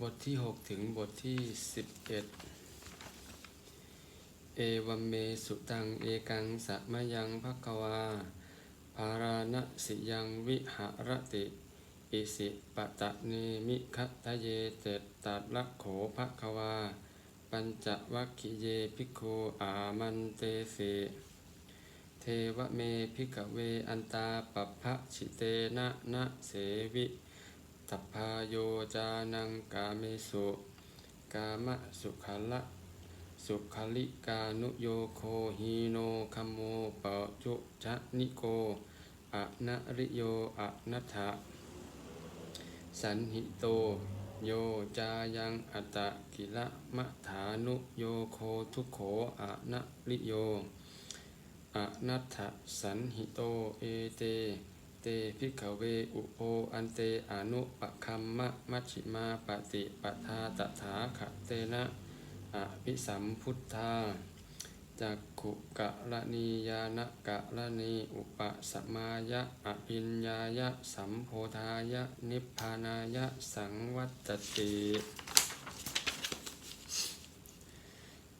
บทที่ 6 ถึงบทที่ 11 เอวัมเมสุตังเอกังสะมยังภควา ภาราณสิยังวิหารติ อิสิปะตะเนมิคัตเยเตตัดละโขภควา ปัญจวัคคิเยภิกขุอามันเตเสเทวเมภิกเวอันตาปปภะชิเตนะนะเสวิ ตัพพาโยจานังกาเมสุกามะสุขัละสุขลิกานุโยโคฮีโนคัมโมปะจุชะนิโกอะนะริโยอะนัทะสันหิโต โยจายังอัตตะกิละมะฐานุโยโคทุโขอะนะริโยอะนัตถสันหิโตเอเต เตพิกเวอุโปอันเตอนุปคัมมะมัชิมาปฏิปทาตถาคเตนะอภิสัมพุทธาจักขุกะละนียานกะละนีอุปสมายะอภิญญายะสัมโพธายะนิพพานายะสังวัตติ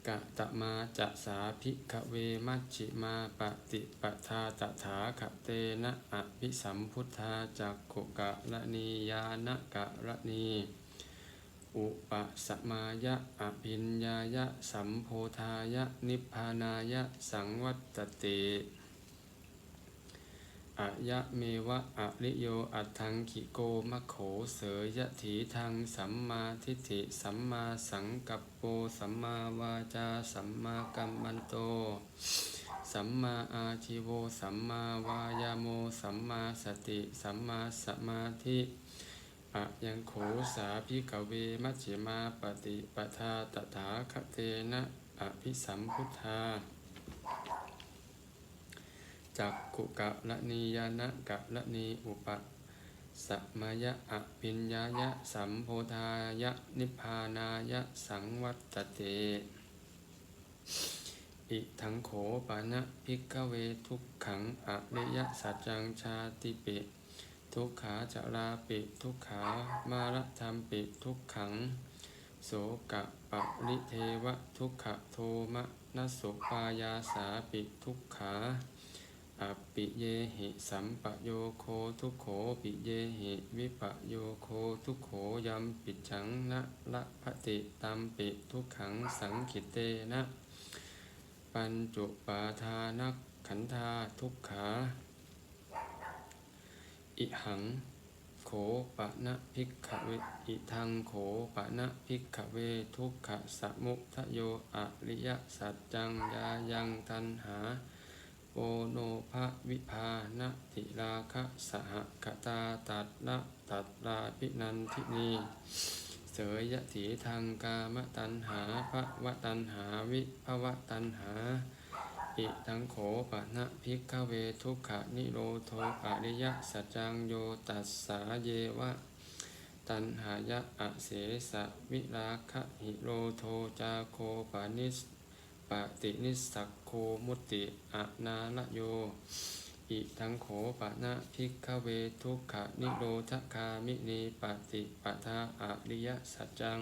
กะตะมาจะสาภิกเวมัชชิมาปฏิปทาตถาคเตนะอภิสัมพุทธาจักขุกะละนียานกะละนีอุปสมายะอภิญญายะสัมโพธายะนิพพานายะสังวัตติ อะยะเมวะอะริโยอัตถังขิโกมะโขเสยยะถีทังสัมมาทิฏฐิสัมมาสังกัปโปสัมมาวาจาสัมมากัมมันโต สัมมาอาชิโวสัมมาวายาโมสัมมาสติสัมมาสมาธิอะยังโขสาภิกเวมัชฌิมาปฏิปทาตถาคเตนะอภิสัมพุทธา จักขุกะละนียานะกะละนีอุปสัมยะอภิญญายะสัมโพธายะนิพพานายะสังวัตเตอิทังโขปานะพิกเวทุกขังอริยสัจจังชาติปิทุกขาจาราปิทุกขามารธรรมปิทุกขังโสกะปริเทวะทุกขโทมะนสุปายาสาปิทุกขา อปิเยหิสัมปโยโคทุกโขปิเยหิวิปโยโคทุกโขยัมปิจังนะละพติตัมปิทุกขังสังขิเตนะ ปัญจุปาทานักขันธาทุกขาอิหังโขปะนะพิกขเวอิทังโขปะนะพิกขเวทุกขะสมุทโยอริยสัจจังยายังตันหา โอโนภะวิภาณติราคะสหคตาตัดละตัดราพินันทินีเสยยะถีทางกามตัณหาภวะตัณหาวิภวะตัณหา อิทังโขปะนะพิกขเวทุกขะนิโรโทอริยสัจจังโยตัสสาเยวะตัณหายะอเสสะวิราคะหิโรโทจาโคปานิส ตินิสสักโคมุติอะนาลโย อิทังโขปะนะพิกเวทุกขะนิโรธคามินีปฏิปทาอริยสัจจัง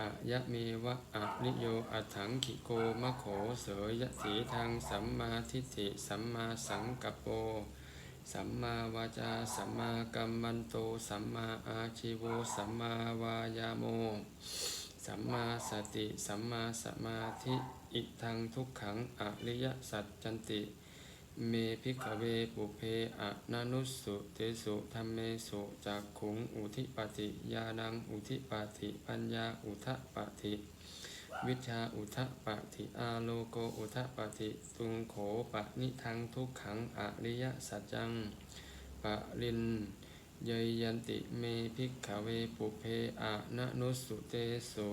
อะยะเมวะอะนิโยอัถังขิโกมะโขเสยยะสีทางสัมมาทิฏฐิสัมมาสังกัปโป สัมมาวาจาสัมมากัมมันโต สัมมาอาชิโวสัมมาวายาโม สัมมาสติ สัมมาสมาธิ อิทังทุกขังอริยสัจจันติ เมพิกเวปุเพอะนานุสุเตสุธรรมเมสุจากขุงอุทิปติยานังอุทิปติปัญญาอุทะปติวิชาอุทะปติอาโลโกอุทะปติตุงโขปะนิทังทุกขังอริยสัจจังปะริน ยยยันติเมพิกขเวปุเพอะนานุสุเตสุ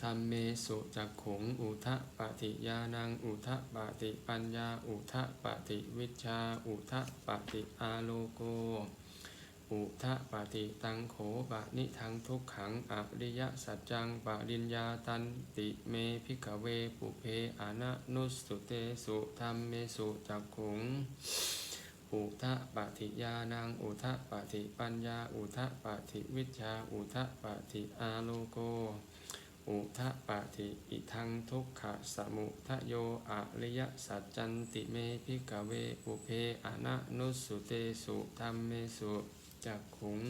ธรรมเมสุจักขุงอุทะปฏิยานังอุทะปฏิปัญญาอุทะปฏิวิชาอุทะปฏิอาโลโก อุทะปฏิตังโขปะนิทังทุกขังอริยสัจจังปริญญาตันติเมพิกเวปุเพอานะนุสสุเตสุธรรมเมสุจักขุง อุทะปฏิญาณังอุทะปฏิปัญญา อุทะปฏิวิชา อุทะปฏิอาโลโก อุทะปฏิอิทังทุกขะสมุทะโยอริยสัจจันติเมพิกเวปุเพอนะนุสุเตสุธรรมเมสุจักขุง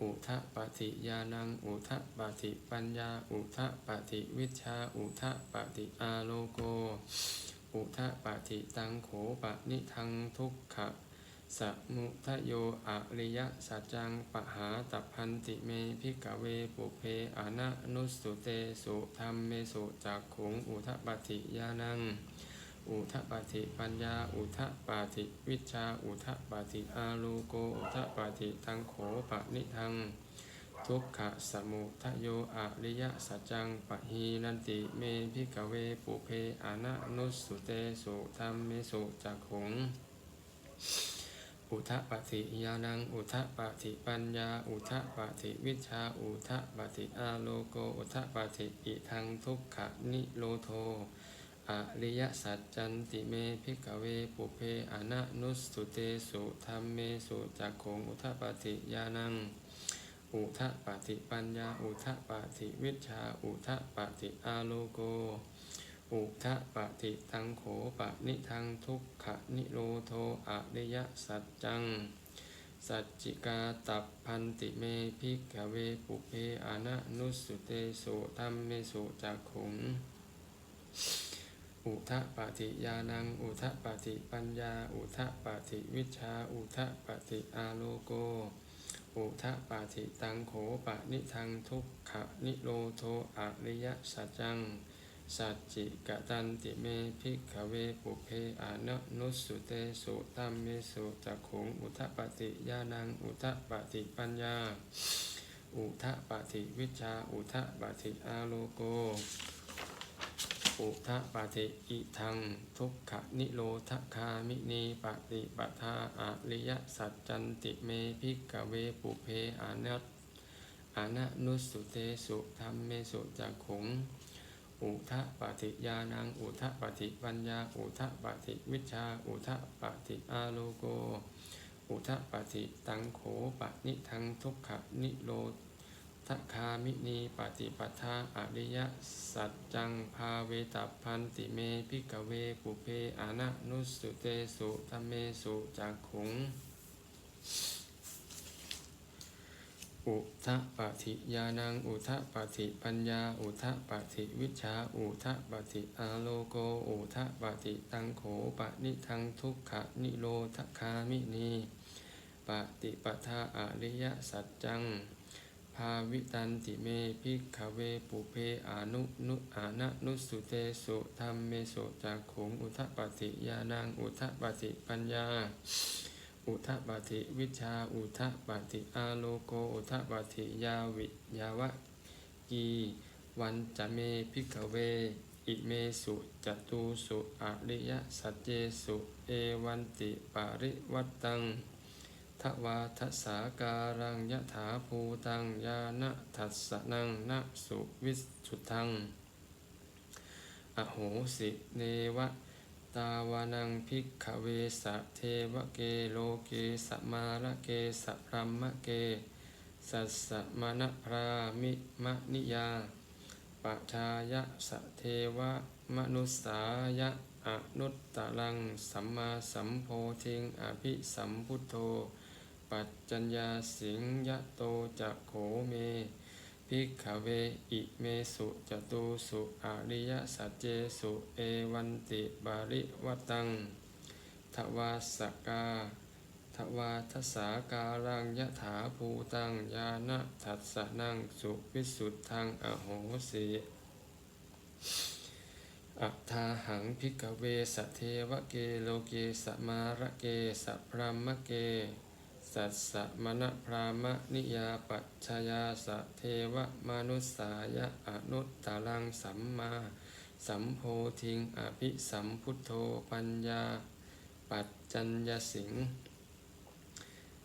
อุทะปฏิญาณัง อุทะปฏิปัญญา อุทะปฏิวิชชาอุทะปฏิอาโลโก อุทะปฏิตังโขปะนิทังทุกขะสมุทะโยอริยสัจจังปหาตพันติเมพิกเวปุเพอนะนุสุเตสุธรรมเมสุจักขุงอุทะปฏิญาณัง อุทะปฏิปัญญาอุทะปฏิวิชาอุทะปฏิอาโลโกอุทะปฏิตังโขปะนิทัง ทุกขะสมุทโยอริยสัจจังปะหีนันติเมพิกเวปุเพอนะนุสสุเตสุธรรมเมสุจักขงอุทะปฏิญาณัง อุทะปฏิปัญญา อุทะปฏิวิชา อุทะปฏิอาโลโก อุทะปฏิอิทังทุกขะนิโรโทอริยสัจจันติเมพิกเวปุเพอนะนุสสุเตสุธรรมเมสุจักขงอุทะปฏิญาณัง อุทะปฏิปัญญา อุทะปฏิวิชา อุทะปฏิอาโลโก อุทะปฏิตังโขปะนิทังทุกขะนิโรโทอริยสัจจัง สัจจิกาตับพันติเมพิกเวปุเพอนะนุสสุเตสุธรรมเมสุจักขุงอุทะปฏิญาณัง อุทะปฏิปัญญา อุทะปฏิวิชา อุทะปฏิอาโลโก อุทะปฏิตังโขปะนิทังทุกขะนิโรโทอริยสัจจัง สัจจิกตันติเมพิกขเวปุเพอานะนุสสุเตสุตัมเมสุจักขุงอุทะปฏิญาณังอุทะปฏิปัญญา อุทะปฏิวิชาอุทะปฏิอาโลโก อุทะปฏิอิทัง ทุกขนิโรธคามินีปฏิปทาอริยสัจจันติเมพิกเวปุเพอานัตอานะนุสุเตสุธรรมเมสุจักขุง อุทะปฏิญาณัง อุทะปฏิปัญญา อุทะปฏิวิชา อุทะปฏิอาโลโก อุทะปฏิตังโขปะนิทังทุกขนิโร ทคามินีปฏิปทาอริยสัจจังภาเวตัพันติเมพิกเวปุเพอานะนุสุเตสุธรรมเมสุจักขุง อุทะปฏิญาณังอุทะปฏิปัญญา อุทะปฏิวิชชา อุทะปฏิอาโลโก อุทะปฏิตังโขปะนิทังทุกขะนิโรธคามินีปฏิปทาอริยสัจจัง ภาวิตันติเมพิกขเวปุเพอนุนุอานะนุสุเตสุธรรมเมสุจักขุงอุทะปฏิญาณังอุทะปฏิปัญญา อุทะปฏิวิชาอุทะปฏิอาโลโกอุทะปฏิยาวิยาวะกีวันจะเมพิกเว อิเมสุจตุสุอริยสัจเจสุ เอวันติปาริวัตตัง ทวาทสาการังยะถาภูตังยานะทัสสนังนะสุวิสุทัง อโหสิเนวะ ตาวานังพิกขเวสะเทวะเกโลเกสมาระเกสะพรัมมะเก สัสสะมณพรามิมะนิยาปัชายะสะเทวะมนุสสายะอนุตตรังสัมมาสัมโพธิงอภิสัมพุทโธ ปัจจัญญาสิงยะโตจะโขเมพิกขเวอิเมสุจตุสุอริยสัจเจสุเอวันติบาริวัตตังทวาสกาทวาทสาการังยะถาภูตังยานะทัสสะนังสุวิสุทธังอโหสิอัฏฐาหังพิกเวสเทวเกโลเกสมาระเกสพรามเก สัสสะมณพรามนิยาปัชยาสะเทวมนุสสายะอนุตตรังสัมมา สัมโพธิงอภิสัมพุทโธปัญญา ปัจจัญญสิง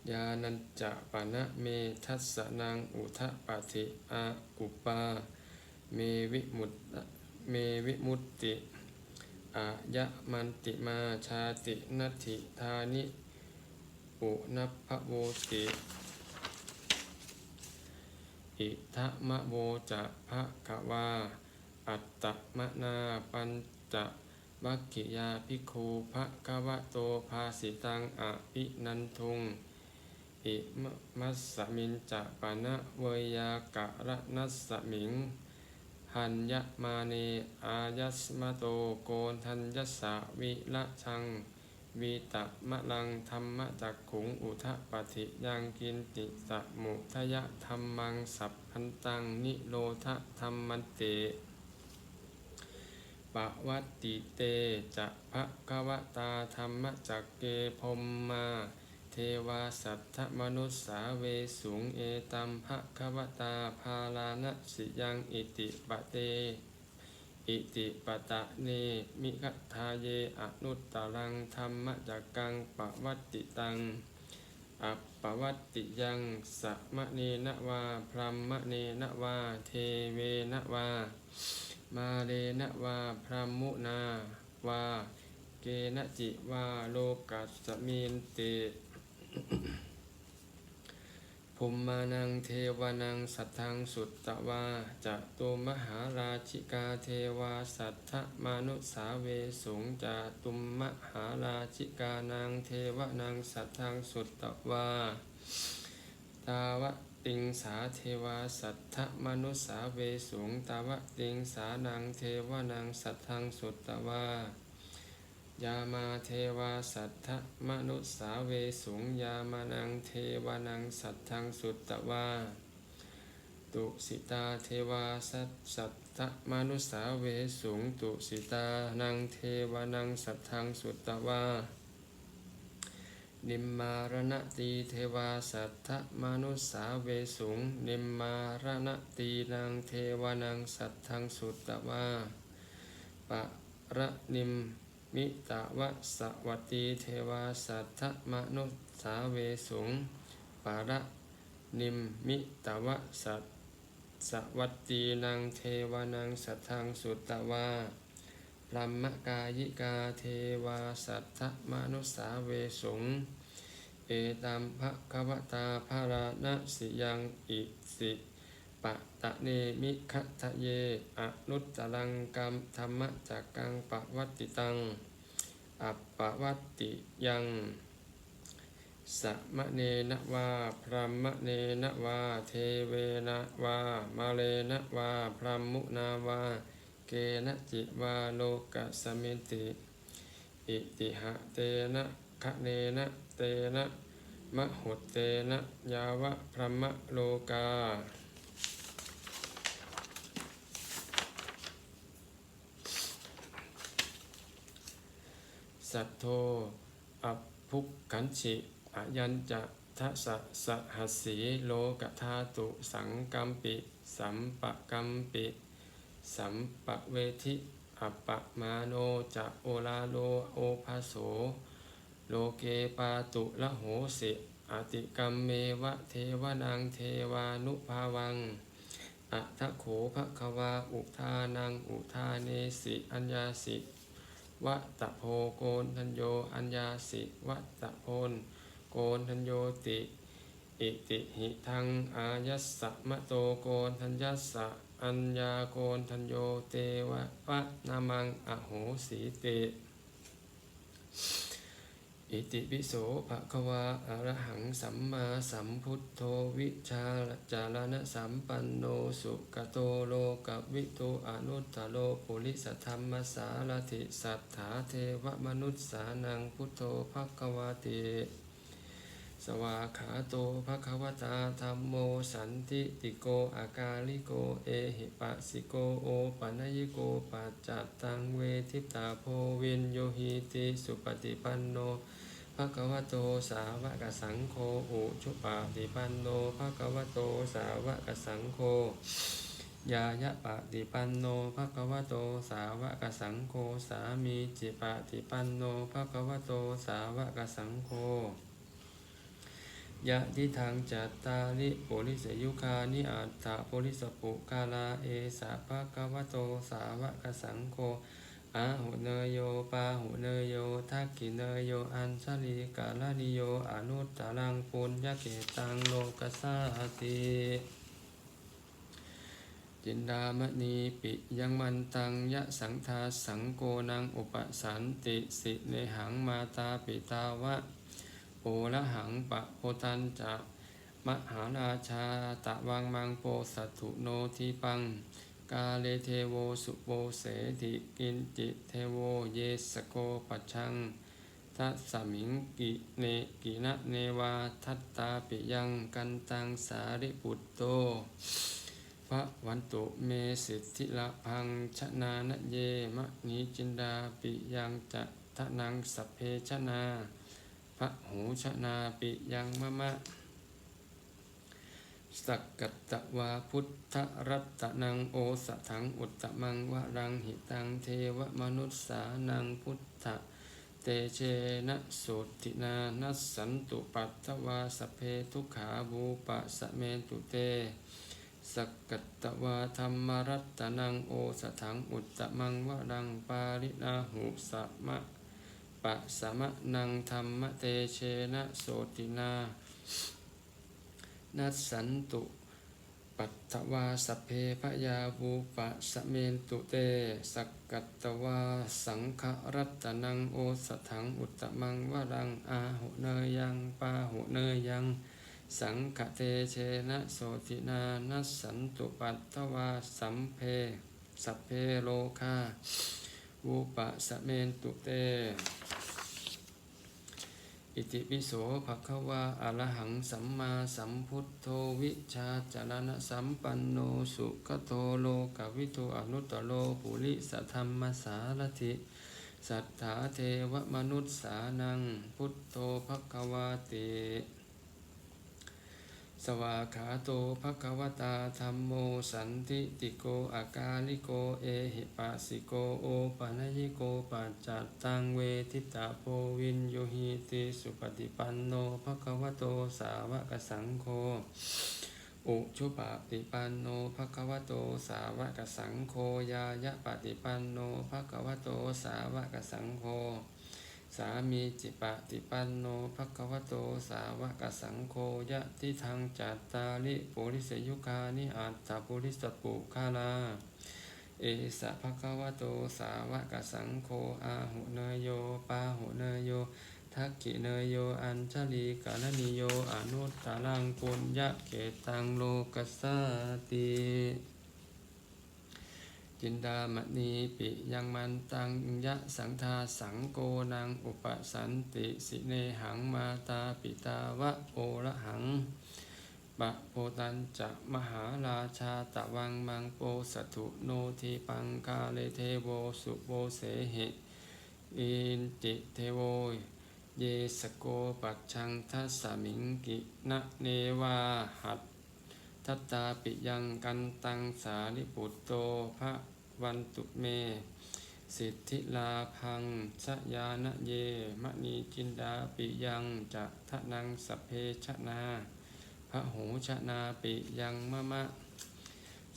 ยานันจะปะนะเมทัสนังอุทะปะทิอาอุปา เมวิมุตเมวิมุตติอายะมันติมาชาตินัตถิธานิ ปุนัพพะโวติอิทะมะโวจะภะคะวา อัตตมะนาปัญจวัคคิยาภิกขุภะคะวะโตภาสิตังอะภินันทุง อิมะมัสสมินจะปะนะเวยากะระนัสสมิงหันยะมาเนอายัสมะโตโกนทัญญสสะวิละชัง วีตะมะลังธรรมจักขุงอุทะปฏิยังกินติสะมุทยะธรรมังสัพพันตังนิโรธธรรมันเตปวัตติเตจะภะคะวตาธรรมจักเกพมมา เทวาสัทธมนุสสาเวสุงเอตัมภะคะวตาภาลานะสิยังอิติปะเต อิติปตะเนมิขทาเยอนุตตรังธรรมจักกังปะวัตติตังอัปปวัตติยังสัมะเนนวาพรหมะเนนวาเทเวนวา มาเรนวาพรหมุนาวา เกณจิวาโลกัสสมินติ ภูมิมานังเทวานังสัทธังสุตตวาจะตุมหาราชิกาเทวาสัทธมนุสาเวสุงจะตุมมหาราชิกานังเทวานังสัทธังสุตตวาตาวะติงสาเทวาสัทธมนุสาเวสุงตาวะติงสานังเทวานังสัทธังสุตตวา ยามาเทวาสัทธมนุสาเวสุงยามานังเทวานังสัทธังสุตตวาตุสิตาเทวาสัทสัทธมนุสาเวสุงตุสิตานังเทวานังสัทธังสุตตวานิมมารณตีเทวาสัทธมนุสาเวสุงนิมมารณตีนางเทวานังสัทธังสุตตวาปะระนิม มิตาวะสวัตตีเทวาสัทธมนุสาเวสุงปาระนิมมิตาวะสัตสวัตตีนางเทวานังสัทธังสุตตวาพรหมกายิกาเทวาสัทธมนุสาเวสุงเอตัมภะควตาภาราณสิยังอิสิ ปะตะเนมิคัทะเยอนุตตรังกัมธรรมจักกังปะวัตติตังอัปปะวัตติยังสัมะเนนะวาพรหมเนนะวาเทเวนะวามาเลนะวาพรหมุนาวาเกนะจิวาโลกสมิติอิติหะเตนะคะเนนะเตนะมะหุเตนะยาวะพรหมโลกา สัทโธอัพพุกขันฉิอยัญจะทัสสะหัสสีโลกธาตุสังกัมปิ สัมปะกัมปิ สัมปะเวทิอัปปะมาโนจะโอลาโลโอภาโส โลเกปาตุละโหสิอติกัมเมวะเทวนังเทวานุภาวังอัทโขภคะวาอุทานังอุทาเนสิอัญญาสิ วัตะโพโกนทัญโยอัญญาสิวัตะโพนโกนทัญโยติอิติหิทังอายัสสะมะโตโกนทัญยัสสะอัญญาโกนทัญโยเตวะปะนามังอโหสีเต อิติปิโสภะคะวาอะระหังสัมมาสัมพุทโธวิชาจารณะสัมปันโนสุกโตโลกวิโตอนุตตโลปุริสธรรมสารถิสัทธาเทวมนุษสานังพุทโธภะคะวาติสวาขาโตภะคะวตาธรรมโมสันติติโกอากาลิโกเอหิปัสสิโกโอปัญญิโกปัจจตตังเวทิตาโพวินโยหิติสุปฏิปันโน ภะคะวะโตสาวกสังโฆอุชุปาติปันโนภะคะวะโตสาวกสังโฆยายะปะติปันโนภะคะวะโตสาวกสังโฆสามีจิปะติปันโนภะคะวะโตสาวกสังโฆยะทิทางจัตตาริปุริสยุคานิอัตถปุริสปุกาลาเอสะภะคะวะโตสาวกสังโฆ อาหุเนโยปาหุเนโยทักขิเนโยอัญชลีกาลานิโยอนุตตรังปุญญเกตังโลกัสสาติจินดามณีปิยังมันตังยะสังทาสังโกนังอุปสันติสิเนหังมาตาปิตาวะโอละหังปะโพตันจะมหาราชาตะวังมังโปสัตถุโนทีปัง กาเลเทโวสุโปเสติกินจิเทโวเยสโกปัชังทัสสมิงกิเนกินะเนวาทัตตาปิยังกันตังสาริปุตโตพระวันตุเมสิทธิละพังชนานเยมะนิจินดาปิยังจะทะนังสัพเพชนาพระหูชนาปิยังมะมะ สักกัตตวาพุทธรัตนังโอสถังอุตตมังวรังหิตังเทวมนุษสานังพุทธเตเชนะสุตินานัสสันตุปัตตวาสเพทุขาบูปะสะเมตุเตสักกัตตวาธรรมรัตนังโอสถังอุตตมังวรังปารินาหุสัมะปะสมะนังธรรมเตเชนะโสตินา นัสสันตุ ปัตตวาสพเพพยาบูปะสเมนตุเต สักกัตตวาสังฆรัตนังโอสถังอุตตมังวรังอาหุเนยังปาหุเนยังสังฆเตเชนะโสตินานัสสันตุปัตตวาสัมเพสัพเพโลคาวูปะสเมนตุเต อิติปิโสภะคะวาอะระหังสัมมาสัมพุทโธวิชาจารณะสัมปันโนสุขโทโลกวิโตอนุตตโลภุริสธรรมสารถิ สัทธาเทวมนุษย์สานัง พุทโธภะคะวาติ สวากขาโตภะคะวตาธรรมโมสันติติโกอากาลิโกเอหิปัสสิโกโอปัญญิโกปัจจัตตังเวทิตาโพวินโยหิติสุปฏิปันโนภะคะวโตสาวกสังโฆอุชุปฏิปันโนภะคะวะโตสาวกสังโฆยายะปฏิปันโนภะคะวะโตสาวกสังโฆ สามีจิปฏิปันโนภะคะวะโตสาวกสังโฆยะทิทางจัตตาลิปุริสยุคานิอัตตปุริสปุคาลาเอสะภะคะวะโตสาวกสังโฆอาหุเนยโยปาหุเนยโยทักขิเนยโยอัญชลีกาลนิโยอนุตตรังปุญญเกตังโลกัสสติ จินดามณีปิยังมันตังยะสังทาสังโกนังอุปสันติสิเนหังมาตาปิตาวะโอระหังปะโพตันจะมหาราชาตะวังมังโปสถุโนทีปังกาเลเทโวสุโวเสหิอินติเทโวเยสโกปัจชังทัสสมิงกินะเนวาหัตทัตตาปิยังกันตังสาลิปุตโตพระ วันตุเม สิทธิลาพังชยานะเย มณีจินดาปิยังจะทะนังสพเพชนาพระหูชนาปิยังมะมะ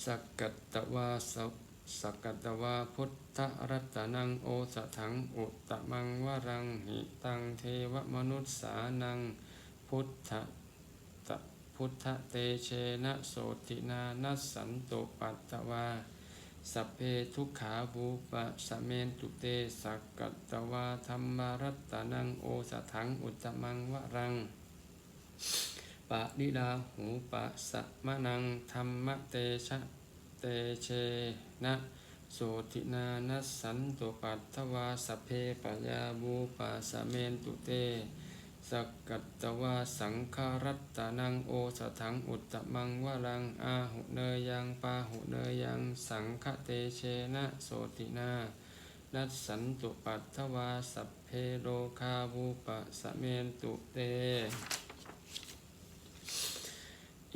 สักกัตตวาสสักกัตตวาพุทธรัตนังโอสถังอุตตมังวรังหิตังเทวมนุษสานังพุทธตะพุทธเตเชนะโสตินานัสสันตุปัตตวา สัพเพทุกขาภูปะสเมนตุเตสักกัตวาธรรมรัตนังโอสถังอุตมังวรังปะนิดาหูปะสะมะนังธรรมเตชะเตเชนะโสตินานัสสันตุปัตถวาสพเพปยาบูปะสเมนตุเต สักกัตตวาสังฆรัตตนังโอสถังอุตตมังวรังอาหุเนยยังปาหุเนยยังสังฆเตเชนะโสตินานัสสันตุปัตถวาสัพเพโลคาบูปะสะเมนตุเต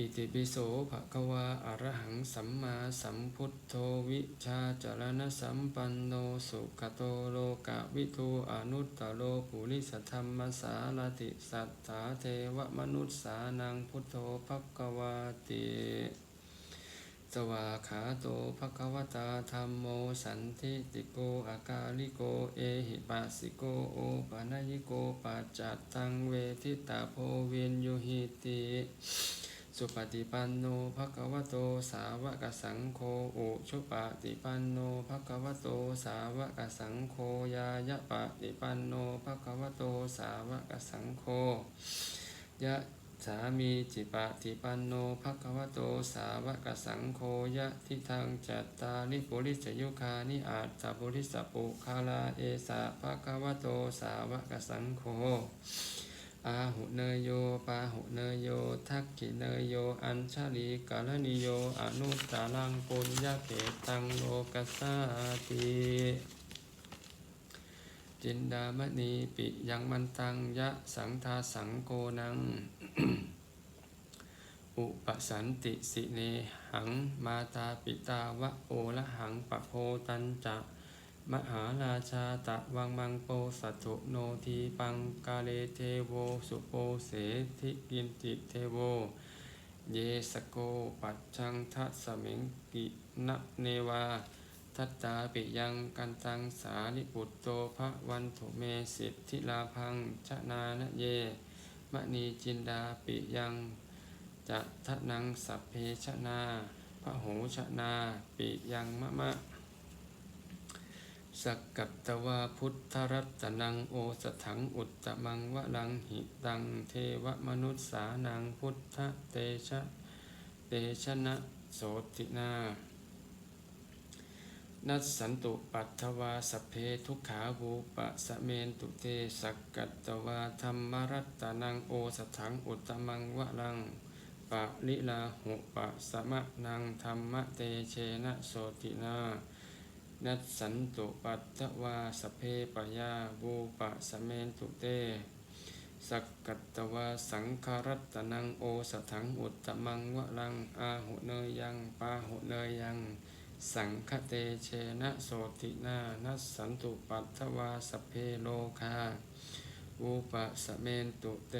อิติปิโสภะคะวาอะระหังสัมมาสัมพุทโธวิชาจารณสัมปันโนสุขโตโลกะวิทูอนุตตโลปุริสธรรมสารติสัทธาเทวมนุษสานังพุทโธภะคะวาติสวาขาโตภควตาธรรมโมสันทิติโกอากาลิโกเอหิปัสสิโกโอปะนยิโกปัจจัตตังเวทิตาโพวินยุหิติ สุปฏิปันโนภะคะวะโตสาวกสังโฆอุชุปฏิปันโนภะคะวะโตสาวกสังโฆยายะปฏิปันโนภะคะวะโตสาวกสังโฆยะสามีจิปฏิปันโนภะคะวะโตสาวกสังโฆยะทิทางจัตตาริปุริสยุคานิอาตตปุริสปุคาลาเอสะภะคะวะโตสาวกสังโฆ อาหุเนยโยปาหุเนยโย ทักขิเนยโย อัญชลีกาลนิโย อนุตตรังปุญญาเกตังโลกัสสาติจินดามณีปิยังมันตังยะสังทาสังโกนัง อุปสันติสิเนหังมาตาปิตาวะโอละหังปะโพตันจะ มหาราชาตะวังมังโปสัตุโนทีปังกาเลเทโวสุโปเสธิกินติเทโว เยสโกปัจจังทัสมิงกินะเนวา ทัตตาปิยังกันตังสาลิปุตโตภะวันโถเมสิทธิลาพังชนานะเยมณีจินดาปิยังจะทะนังสัพเพชนาพระโหชนา ปิยังมะมะ สักกัตตวาพุทธรัตนังโอสถังอุตตมังวะลังหิตังเทวมนุษสานังพุทธเตชะเตชนะโสตินานัสสันตุปัตถวาสเพทุกขาวูปะสะเมนตุเตสักกัตตวาธรรมรัตนังโอสถังอุตตมังวะลังปะลิลาหุปะสมะนังธรรมเตเชนะโสตินา นัสสันตุปัตตวาสเพปยาบูปะสเมนตุเต สักกัตตวาสังคารัตนังโอสถังอุตตมังวะลังอาหุเนยังปาหุเนยัง สังคเตเชนะโสตินานัสสันตุปัตถวาสเพโลคาวูปะสเมนตุเต